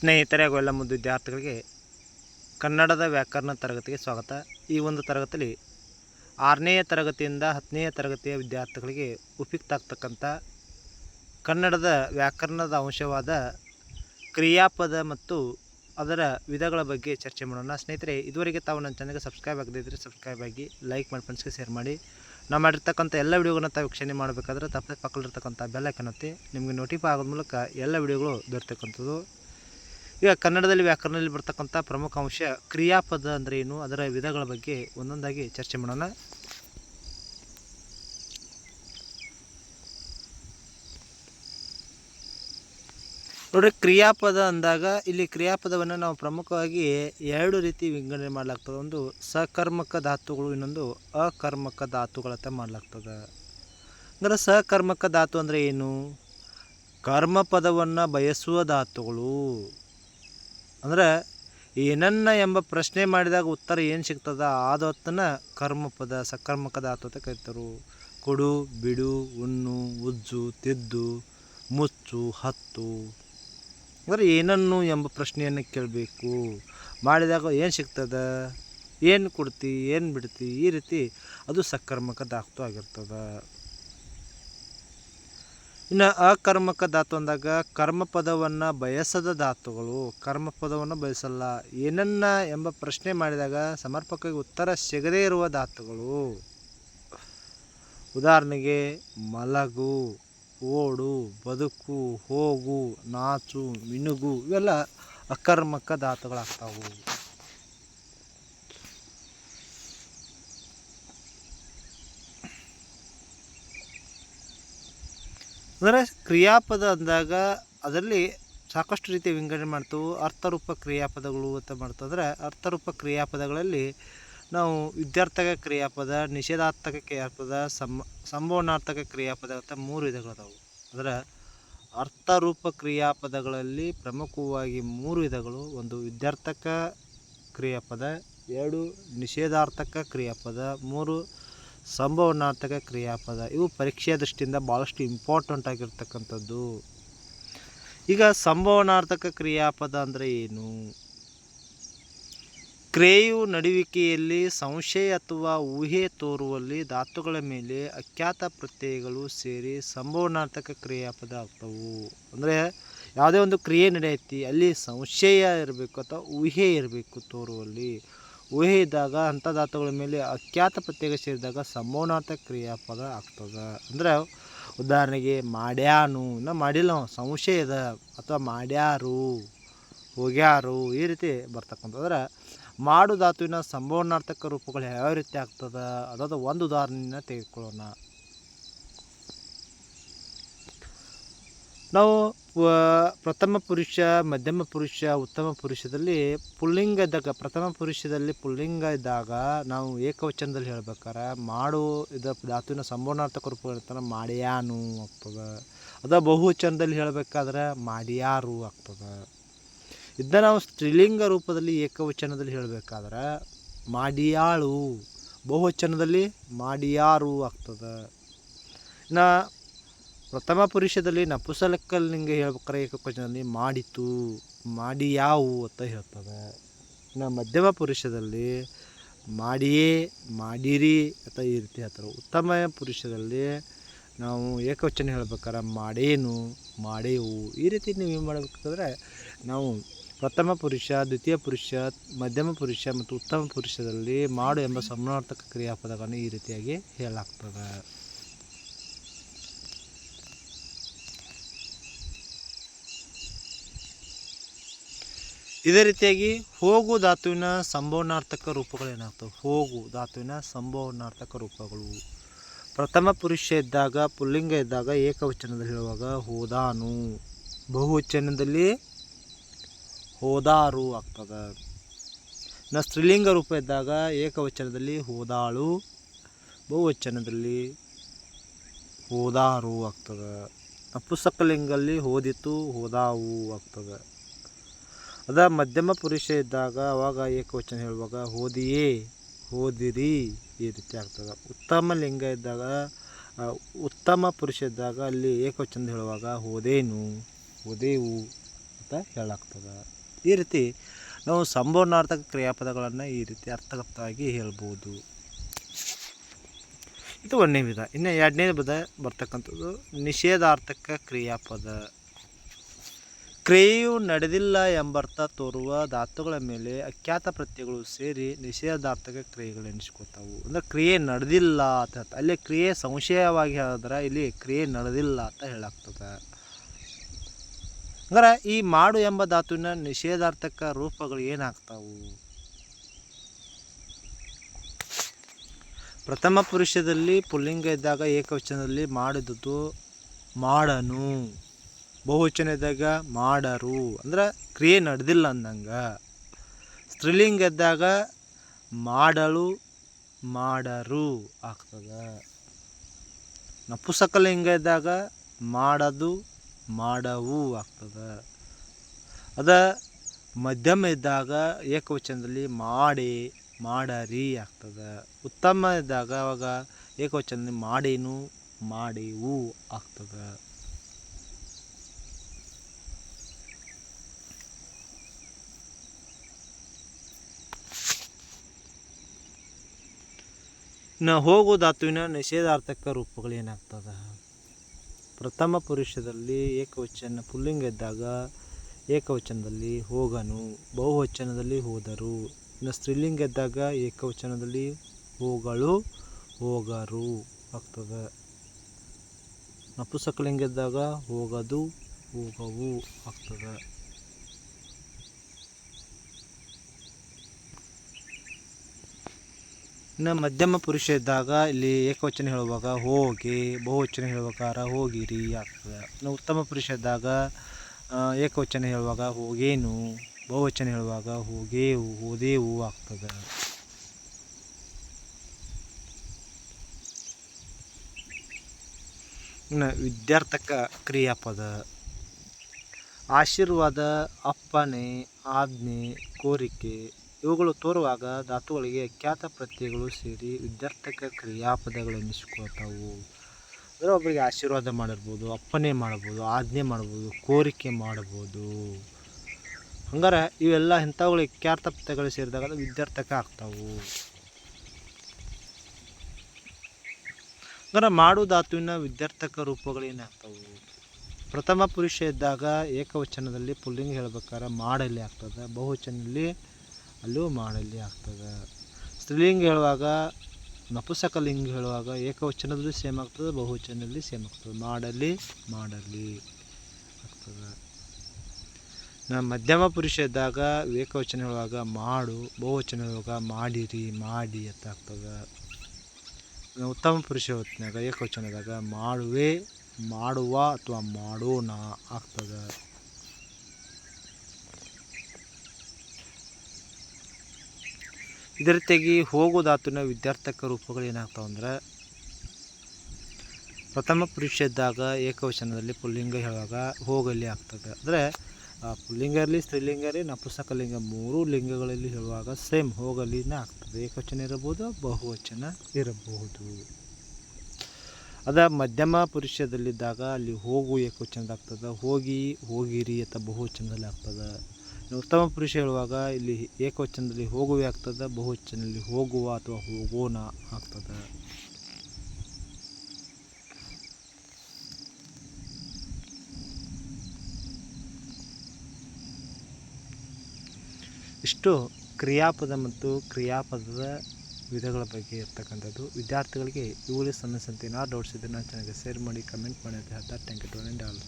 ಸ್ನೇಹಿತರೆ ಹಾಗೂ ಎಲ್ಲ ಮುದ್ದು ವಿದ್ಯಾರ್ಥಿಗಳಿಗೆ ಕನ್ನಡದ ವ್ಯಾಕರಣ ತರಗತಿಗೆ ಸ್ವಾಗತ. ಈ ಒಂದು ತರಗತಿಯಲ್ಲಿ ಆರನೆಯ ತರಗತಿಯಿಂದ ಹತ್ತನೆಯ ತರಗತಿಯ ವಿದ್ಯಾರ್ಥಿಗಳಿಗೆ ಉಪಯುಕ್ತ ಆಗ್ತಕ್ಕಂಥ ಕನ್ನಡದ ವ್ಯಾಕರಣದ ಅಂಶವಾದ ಕ್ರಿಯಾಪದ ಮತ್ತು ಅದರ ವಿಧಗಳ ಬಗ್ಗೆ ಚರ್ಚೆ ಮಾಡೋಣ. ಸ್ನೇಹಿತರೆ, ಇದುವರೆಗೆ ತಾವು ನನ್ನ ಚಾನಲ್ಗೆ ಸಬ್ಸ್ಕ್ರೈಬ್ ಆಗದೇ ಇದ್ದರೆ ಸಬ್ಸ್ಕ್ರೈಬ್ ಆಗಿ ಲೈಕ್ ಮಾಡಿ ಫ್ರೆಂಡ್ಸ್ಗೆ ಶೇರ್ ಮಾಡಿ. ನಾವು ಮಾಡಿರ್ತಕ್ಕಂಥ ಎಲ್ಲ ವಿಡಿಯೋಗಳನ್ನ ತಾವು ವೀಕ್ಷಣೆ ಮಾಡಬೇಕಾದ್ರೆ ತಪ್ಪದೆ ಪಕ್ಕದಲ್ಲಿರ್ತಕ್ಕಂಥ ಒತ್ತಿ ನಿಮಗೆ ನೋಟಿಫೈ ಆಗೋದ ಮೂಲಕ ಎಲ್ಲ ವಿಡಿಯೋಗಳು ದೊರೆತಕ್ಕಂಥದ್ದು. ಈಗ ಕನ್ನಡದಲ್ಲಿ ವ್ಯಾಕರಣದಲ್ಲಿ ಬರ್ತಕ್ಕಂಥ ಪ್ರಮುಖ ಅಂಶ ಕ್ರಿಯಾಪದ ಅಂದರೆ ಏನು? ಅದರ ವಿಧಗಳ ಬಗ್ಗೆ ಒಂದೊಂದಾಗಿ ಚರ್ಚೆ ಮಾಡೋಣ. ನೋಡ್ರಿ, ಕ್ರಿಯಾಪದ ಅಂದಾಗ ಇಲ್ಲಿ ಕ್ರಿಯಾಪದವನ್ನು ನಾವು ಪ್ರಮುಖವಾಗಿ ಎರಡು ರೀತಿ ವಿಂಗಡಣೆ ಮಾಡಲಾಗ್ತದೆ. ಒಂದು ಸಕರ್ಮಕ ಧಾತುಗಳು, ಇನ್ನೊಂದು ಅಕರ್ಮಕ ಧಾತುಗಳತ್ತ ಮಾಡಲಾಗ್ತದೆ. ಅಂದರೆ ಸಕರ್ಮಕ ಧಾತು ಅಂದರೆ ಏನು? ಕರ್ಮಪದವನ್ನು ಬಯಸುವ ಧಾತುಗಳು. ಅಂದರೆ ಏನನ್ನ ಎಂಬ ಪ್ರಶ್ನೆ ಮಾಡಿದಾಗ ಉತ್ತರ ಏನು ಸಿಗ್ತದ? ಆದ ಹೊತ್ತನ್ನ ಕರ್ಮಪದ, ಸಕರ್ಮಕದ ಧಾತು ಅಂತ ಕರೀತಾರೆ. ಕೊಡು, ಬಿಡು, ಉಣ್ಣು, ಉಜ್ಜು, ತಿದ್ದು, ಮುಚ್ಚು, ಹತ್ತು. ಅಂದರೆ ಏನನ್ನು ಎಂಬ ಪ್ರಶ್ನೆಯನ್ನು ಕೇಳಬೇಕು? ಮಾಡಿದಾಗ ಏನು ಸಿಗ್ತದ? ಏನು ಕೊಡ್ತಿ? ಏನು ಬಿಡ್ತಿ? ಈ ರೀತಿ ಅದು ಸಕರ್ಮಕ ದಾಖತು ಆಗಿರ್ತದೆ. ಇನ್ನು ಅಕರ್ಮಕ ಧಾತು ಅಂದಾಗ ಕರ್ಮಪದವನ್ನು ಬಯಸದ ಧಾತುಗಳು. ಕರ್ಮಪದವನ್ನು ಬಯಸಲ್ಲ. ಏನನ್ನ ಎಂಬ ಪ್ರಶ್ನೆ ಮಾಡಿದಾಗ ಸಮರ್ಪಕವಾಗಿ ಉತ್ತರ ಸಿಗದೇ ಇರುವ ಧಾತುಗಳು. ಉದಾಹರಣೆಗೆ ಮಲಗು, ಓಡು, ಬದುಕು, ಹೋಗು, ನಾಚು, ಮಿನುಗು ಇವೆಲ್ಲ ಅಕರ್ಮಕ ಧಾತುಗಳಾಗ್ತಾವು. ಅಂದರೆ ಕ್ರಿಯಾಪದ ಅಂದಾಗ ಅದರಲ್ಲಿ ಸಾಕಷ್ಟು ರೀತಿಯ ವಿಂಗಡಣೆ ಮಾಡ್ತವೆ. ಅರ್ಥರೂಪ ಕ್ರಿಯಾಪದಗಳು ಅಂತ ಮಾಡ್ತಂದ್ರೆ ಅರ್ಥರೂಪ ಕ್ರಿಯಾಪದಗಳಲ್ಲಿ ನಾವು ವಿದ್ಯಾರ್ಥಕ ಕ್ರಿಯಾಪದ ನಿಷೇಧಾರ್ಥಕ ಕ್ರಿಯಾಪದ ಸಂಭವನಾರ್ಥಕ ಕ್ರಿಯಾಪದ ಅಂತ ಮೂರು ವಿಧಗಳದಾವು. ಅಂದ್ರೆ ಅರ್ಥರೂಪ ಕ್ರಿಯಾಪದಗಳಲ್ಲಿ ಪ್ರಮುಖವಾಗಿ ಮೂರು ವಿಧಗಳು. ಒಂದು ವಿದ್ಯಾರ್ಥಕ ಕ್ರಿಯಾಪದ, ಎರಡು ನಿಷೇಧಾರ್ಥಕ ಕ್ರಿಯಾಪದ, ಮೂರು ಸಂಭವನಾರ್ಥಕ ಕ್ರಿಯಾಪದ. ಇವು ಪರೀಕ್ಷೆಯ ದೃಷ್ಟಿಯಿಂದ ಭಾಳಷ್ಟು ಇಂಪಾರ್ಟೆಂಟ್ ಆಗಿರ್ತಕ್ಕಂಥದ್ದು. ಈಗ ಸಂಭವನಾರ್ಥಕ ಕ್ರಿಯಾಪದ ಅಂದರೆ ಏನು? ಕ್ರಿಯೆಯು ನಡುವಿಕೆಯಲ್ಲಿ ಸಂಶಯ ಅಥವಾ ಊಹೆ ತೋರುವಲ್ಲಿ ಧಾತುಗಳ ಮೇಲೆ ಅಖ್ಯಾತ ಪ್ರತ್ಯಯಗಳು ಸೇರಿ ಸಂಭವನಾರ್ಥಕ ಕ್ರಿಯಾಪದ ಆಗ್ತವು. ಅಂದರೆ ಯಾವುದೇ ಒಂದು ಕ್ರಿಯೆ ನಡೆಯುತ್ತಿ ಅಲ್ಲಿ ಸಂಶಯ ಇರಬೇಕು ಅಥವಾ ಊಹೆ ಇರಬೇಕು ತೋರುವಲ್ಲಿ. ಊಹೆ ಇದ್ದಾಗ ಅಂಥ ಧಾತುಗಳ ಮೇಲೆ ಅಖ್ಯಾತ ಪ್ರತ್ಯಯ ಸೇರಿದಾಗ ಸಂಭವನಾರ್ಥಕ ಕ್ರಿಯಾಪದ ಆಗ್ತದೆ. ಅಂದ್ರೆ ಉದಾಹರಣೆಗೆ ಮಾಡ್ಯಾನು. ಇನ್ನು ಮಾಡಿಲ್ಲ ಸಂಶಯ ಇದೆ ಅಥವಾ ಮಾಡ್ಯಾರು, ಹೋಗ್ಯಾರು ಈ ರೀತಿ ಬರ್ತಕ್ಕಂಥದ್ರೆ ಮಾಡು ಧಾತುವಿನ ಸಂಭವನಾರ್ಥಕ ರೂಪಗಳು ಯಾವ ರೀತಿ ಆಗ್ತದೆ? ಅದಾದ ಒಂದು ಉದಾಹರಣೆನ ತೆಗೆದುಕೊಳ್ಳೋಣ. ನಾವು ಪ್ರಥಮ ಪುರುಷ, ಮಧ್ಯಮ ಪುರುಷ, ಉತ್ತಮ ಪುರುಷದಲ್ಲಿ ಪುಲ್ಲಿಂಗ ಇದ್ದಾಗ ಪ್ರಥಮ ಪುರುಷದಲ್ಲಿ ಪುಲ್ಲಿಂಗ ಇದ್ದಾಗ ನಾವು ಏಕವಚನದಲ್ಲಿ ಹೇಳ್ಬೇಕಾರೆ, ಮಾಡು, ಇದ ಧಾತುವಿನ ಸಂಪೂರ್ಣಾರ್ಥಕ ರೂಪ ಇರ್ತಾನೆ, ಮಾಡ್ಯಾನು ಆಗ್ತದೆ. ಅದ ಬಹುವಚನದಲ್ಲಿ ಹೇಳಬೇಕಾದ್ರೆ ಮಾಡ್ಯಾರು ಆಗ್ತದೆ. ಇದನ್ನ ನಾವು ಸ್ತ್ರೀಲಿಂಗ ರೂಪದಲ್ಲಿ ಏಕವಚನದಲ್ಲಿ ಹೇಳಬೇಕಾದ್ರೆ ಮಾಡಿಯಾಳು. ಬಹುವಚನದಲ್ಲಿ ಮಾಡಿಯಾರು ಆಗ್ತದೆ. ಇನ್ನು ಪ್ರಥಮ ಪುರುಷದಲ್ಲಿ ನಪುಸಲಕಲ್ಲಿಂಗ ಹೇಳ್ಬೇಕಾರೆ ಏಕವಚನದಲ್ಲಿ ಮಾಡಿತು. ಮಾಡಿಯಾವು ಅಂತ ಹೇಳ್ತದೆ ಇನ್ನು ಮಧ್ಯಮ ಪುರುಷದಲ್ಲಿ ಮಾಡಿಯೇ ಮಾಡಿರಿ ಅಂತ ಈ ರೀತಿ ಹೇಳ್ತಾರೆ. ಉತ್ತಮ ಪುರುಷದಲ್ಲಿ ನಾವು ಏಕವಚನ ಹೇಳ್ಬೇಕಾರೆ ಮಾಡೇನು, ಮಾಡೇವು. ಈ ರೀತಿ ನೀವು ಏನು ಮಾಡಬೇಕಾದ್ರೆ ನಾವು ಪ್ರಥಮ ಪುರುಷ, ದ್ವಿತೀಯ ಪುರುಷ, ಮಧ್ಯಮ ಪುರುಷ ಮತ್ತು ಉತ್ತಮ ಪುರುಷದಲ್ಲಿ ಮಾಡು ಎಂಬ ಸಮಾನಾರ್ಥಕ ಕ್ರಿಯಾಪದಗಳನ್ನು ಈ ರೀತಿಯಾಗಿ ಹೇಳಲಾಗ್ತದೆ. ಇದೇ ರೀತಿಯಾಗಿ ಹೋಗು ಧಾತುವಿನ ಸಂಭವನಾರ್ಥಕ ರೂಪಗಳೇನಾಗ್ತವೆ? ಹೋಗು ಧಾತುವಿನ ಸಂಭವನಾರ್ಥಕ ರೂಪಗಳು. ಪ್ರಥಮ ಪುರುಷ ಇದ್ದಾಗ, ಪುಲ್ಲಿಂಗ ಇದ್ದಾಗ ಏಕವಚನದಲ್ಲಿ ಹೇಳುವಾಗ ಹೋದಾನು. ಬಹುವಚನದಲ್ಲಿ ಹೋದಾರು ಆಗ್ತದೆ. ನ ಸ್ತ್ರೀಲಿಂಗ ರೂಪ ಇದ್ದಾಗ ಏಕವಚನದಲ್ಲಿ ಹೋದಾಳು. ಬಹುವಚನದಲ್ಲಿ ಹೋದಾರು ಆಗ್ತದೆ. ಪುಸ್ತಕಲಿಂಗಲ್ಲಿ ಓದಿತು ಹೋದಾವು ಆಗ್ತದೆ. ಅದ ಮಧ್ಯಮ ಪುರುಷ ಇದ್ದಾಗ ಅವಾಗ ಏಕವಚನ ಹೇಳುವಾಗ ಹೋದಿಯೇ, ಹೋದಿರಿ ಈ ರೀತಿ ಆಗ್ತದೆ. ಉತ್ತಮ ಲಿಂಗ ಇದ್ದಾಗ ಉತ್ತಮ ಪುರುಷ ಇದ್ದಾಗ ಅಲ್ಲಿ ಏಕವಚನ ಹೇಳುವಾಗ ಹೋದೇನು, ಹೋದೇವು ಅಂತ ಹೇಳಾಗ್ತದೆ. ಈ ರೀತಿ ನಾವು ಸಂಪೂರ್ಣಾರ್ಥಕ ಕ್ರಿಯಾಪದಗಳನ್ನು ಈ ರೀತಿ ಅರ್ಥಗತವಾಗಿ ಹೇಳ್ಬೋದು. ಇದು ಒಂದನೇ ವಿಧ. ಇನ್ನು ಎರಡನೇ ವಿಧ ಬರ್ತಕ್ಕಂಥದ್ದು ನಿಷೇಧಾರ್ಥಕ ಕ್ರಿಯಾಪದ. ಕ್ರಿಯೆಯು ನಡೆದಿಲ್ಲ ಎಂಬರ್ಥ ತೋರುವ ಧಾತುಗಳ ಮೇಲೆ ಅಖ್ಯಾತ ಪ್ರತ್ಯಯಗಳು ಸೇರಿ ನಿಷೇಧಾರ್ಥಕ ಕ್ರಿಯೆಗಳೆನಿಸ್ಕೊತಾವು ಅಂದರೆ ಕ್ರಿಯೆ ನಡೆದಿಲ್ಲ ಅಂತ ಅಲ್ಲಿ ಕ್ರಿಯೆ ಸಂಶಯವಾಗಿ ಹೇಳಿದ್ರೆ ಇಲ್ಲಿ ಕ್ರಿಯೆ ನಡೆದಿಲ್ಲ ಅಂತ ಹೇಳಾಗ್ತದೆ. ಅಂದ್ರೆ ಈ ಮಾಡು ಎಂಬ ಧಾತುವಿನ ನಿಷೇಧಾರ್ಥಕ ರೂಪಗಳು ಏನಾಗ್ತಾವು? ಪ್ರಥಮ ಪುರುಷದಲ್ಲಿ ಪುಲ್ಲಿಂಗ ಇದ್ದಾಗ ಏಕವಚನದಲ್ಲಿ ಮಾಡಿದುದು ಮಾಡನು. ಬಹುವಚನ ಇದ್ದಾಗ ಮಾಡರು. ಅಂದ್ರೆ ಕ್ರಿಯೆ ನಡೆದಿಲ್ಲ ಅಂದಂಗೆ. ಇದ್ದಾಗ ಮಾಡಲು ಮಾಡರು ಆಗ್ತದೆ. ಇದ್ದಾಗ ಮಾಡದು ಮಾಡವು ಆಗ್ತದೆ. ಅದ ಮಧ್ಯಮ ಇದ್ದಾಗ ಏಕವಚನದಲ್ಲಿ ಮಾಡಿ ಮಾಡರಿ ಆಗ್ತದೆ. ಉತ್ತಮ ಇದ್ದಾಗ ಅವಾಗ ಏಕವಚನದಲ್ಲಿ ಮಾಡೇನು ಮಾಡೇವು ಆಗ್ತದೆ. ಇನ್ನು ಹೋಗು ಧಾತುವಿನ ನಿಷೇಧಾರ್ಥಕ ರೂಪಗಳು ಏನಾಗ್ತದೆ? ಪ್ರಥಮ ಪುರುಷದಲ್ಲಿ ಏಕವಚನ ಪುಲ್ಲಿಂಗ ಇದ್ದಾಗ ಏಕವಚನದಲ್ಲಿ ಹೋಗನು, ಬಹುವಚನದಲ್ಲಿ ಹೋದರು. ಇನ್ನು ಸ್ತ್ರೀಲಿಂಗ ಇದ್ದಾಗ ಏಕವಚನದಲ್ಲಿ ಹೋಗಳು ಹೋಗರು ಆಗ್ತದೆ. ನಪುಸಕಲಿಂಗ ಇದ್ದಾಗ ಹೋಗದು ಹೋಗವು ಆಗ್ತದೆ. ಇನ್ನು ಮಧ್ಯಮ ಪುರುಷ ಇದ್ದಾಗ ಇಲ್ಲಿ ಏಕವಚನ ಹೇಳುವಾಗ ಹೋಗಿ, ಬಹುವಚನ ಹೇಳುವಾಗ ಹೋಗಿರಿ ಆಗ್ತದೆ. ಇನ್ನು ಉತ್ತಮ ಪುರುಷ ಇದ್ದಾಗ ಏಕವಚನ ಹೇಳುವಾಗ ಹೋಗೇನು, ಬಹುವಚನ ಹೇಳುವಾಗ ಹೋಗೇವು, ಹೋದೇವು ಆಗ್ತದೆ. ಇನ್ನು ವಿದ್ಯಾರ್ಥಕ ಕ್ರಿಯಾಪದ. ಆಶೀರ್ವಾದ ಅಪ್ಪನೆ ಆಜ್ಞೆ, ಕೋರಿಕೆ. ಇವುಗಳು ತೋರುವಾಗ ಧಾತುಗಳಿಗೆ ಖ್ಯಾತ ಪ್ರತ್ಯಯಗಳು ಸೇರಿ ವಿದ್ಯಾರ್ಥಕ ಕ್ರಿಯಾಪದಗಳು ಎನ್ನಿಸ್ಕೊಳ್ತಾವು ಅಂದರೆ ಒಬ್ಬರಿಗೆ ಆಶೀರ್ವಾದ ಮಾಡಿರ್ಬೋದು ಅಪ್ಪನೆ ಮಾಡ್ಬೋದು, ಆಜ್ಞೆ ಮಾಡ್ಬೋದು, ಕೋರಿಕೆ ಮಾಡ್ಬೋದು. ಹಂಗಾರೆ ಇವೆಲ್ಲ ಇಂಥವುಗಳು ಖ್ಯಾತ ಪದಗಳು ಸೇರಿದಾಗ ವಿದ್ಯಾರ್ಥಕ ಆಗ್ತಾವು. ಹಂಗಾರೆ ಮಾಡು ಧಾತುವಿನ ವಿದ್ಯಾರ್ಥಕ ರೂಪಗಳು ಏನಾಗ್ತಾವು? ಪ್ರಥಮ ಪುರುಷ ಇದ್ದಾಗ ಏಕವಚನದಲ್ಲಿ ಪುಲ್ಲಿಂಗ ಹೇಳ್ಬೇಕಾದ್ರೆ ಮಾಡಲ್ಲಿ ಆಗ್ತದೆ. ಬಹುವಚನದಲ್ಲಿ ಅಲ್ಲೂ ಮಾಡಲ್ಲಿ ಆಗ್ತದೆ. ಸ್ತ್ರೀಲಿಂಗ ಹೇಳುವಾಗ, ನಪುಸಕಲಿಂಗ ಹೇಳುವಾಗ ಏಕವಚನದಲ್ಲಿ ಸೇಮ್ ಆಗ್ತದೆ, ಬಹುವಚನದಲ್ಲಿ ಸೇಮ್ ಆಗ್ತದೆ. ಮಾಡಲಿ ಮಾಡಲಿ ಆಗ್ತದೆ. ನಾ ಮಧ್ಯಮ ಪುರುಷ ಇದ್ದಾಗ ಏಕವಚನ ಹೇಳುವಾಗ ಮಾಡು, ಬಹುವಚನ ಹೇಳುವಾಗ ಮಾಡಿರಿ, ಮಾಡಿ ಅಂತ ಆಗ್ತದೆ. ಉತ್ತಮ ಪುರುಷ ಹೊತ್ತಿನಾಗ ಏಕವಚನದಾಗ ಮಾಡುವೆ, ಮಾಡುವ ಅಥವಾ ಮಾಡೋಣ ಆಗ್ತದೆ. ಇದೇ ರೀತಿಯಾಗಿ ಹೋಗೋ ಧಾತುವಿನ ವಿದ್ಯಾರ್ಥಕ ರೂಪಗಳು ಏನಾಗ್ತಾವೆ ಅಂದ್ರೆ, ಪ್ರಥಮ ಪುರುಷ ಇದ್ದಾಗ ಏಕವಚನದಲ್ಲಿ ಪುಲ್ಲಿಂಗ ಹೇಳುವಾಗ ಹೋಗಲಿ ಆಗ್ತದೆ. ಅಂದರೆ ಪುಲ್ಲಿಂಗ ಇರಲಿ ಸ್ತ್ರೀಲಿಂಗ ಇರಲಿ ನಪುಸಕಲಿಂಗ ಮೂರು ಲಿಂಗಗಳಲ್ಲಿ ಹೇಳುವಾಗ ಸೇಮ್ ಹೋಗಲಿನೇ ಆಗ್ತದೆ. ಏಕವಚನ ಇರಬಹುದು, ಬಹುವಚನ ಇರಬಹುದು. ಅದ ಮಧ್ಯಮ ಪುರುಷದಲ್ಲಿದ್ದಾಗ ಅಲ್ಲಿ ಹೋಗು ಏಕವಚನದಾಗ್ತದೆ. ಹೋಗಿ, ಹೋಗಿರಿ ಅಥವಾ ಬಹುವಚನದಲ್ಲಿ ಆಗ್ತದೆ. ಉತ್ತಮ ಪುರುಷ ಹೇಳುವಾಗ ಇಲ್ಲಿ ಏಕವಚನದಲ್ಲಿ ಹೋಗುವೆ ಆಗ್ತದೆ, ಬಹುವಚನದಲ್ಲಿ ಹೋಗುವ ಅಥವಾ ಹೋಗೋಣ ಆಗ್ತದೆ? ಇಷ್ಟು ಕ್ರಿಯಾಪದ ಮತ್ತು ಕ್ರಿಯಾಪದದ ವಿಧಗಳ ಬಗ್ಗೆ ಇರ್ತಕ್ಕಂಥದ್ದು. ವಿದ್ಯಾರ್ಥಿಗಳಿಗೆ ಇವುಗಳೇ ಸಮಸ್ಯೆ ಅಂತ ಏನಾದ್ರು ಡೌಟ್ಸ್ ಇದ್ದರೆ ನಾನು ಚೆನ್ನಾಗಿ ಶೇರ್ ಮಾಡಿ ಕಮೆಂಟ್ ಮಾಡಿ ಅಂತ ಹೇಳ್ತಾ ಥ್ಯಾಂಕ್ ಯು ಟು ಆಲ್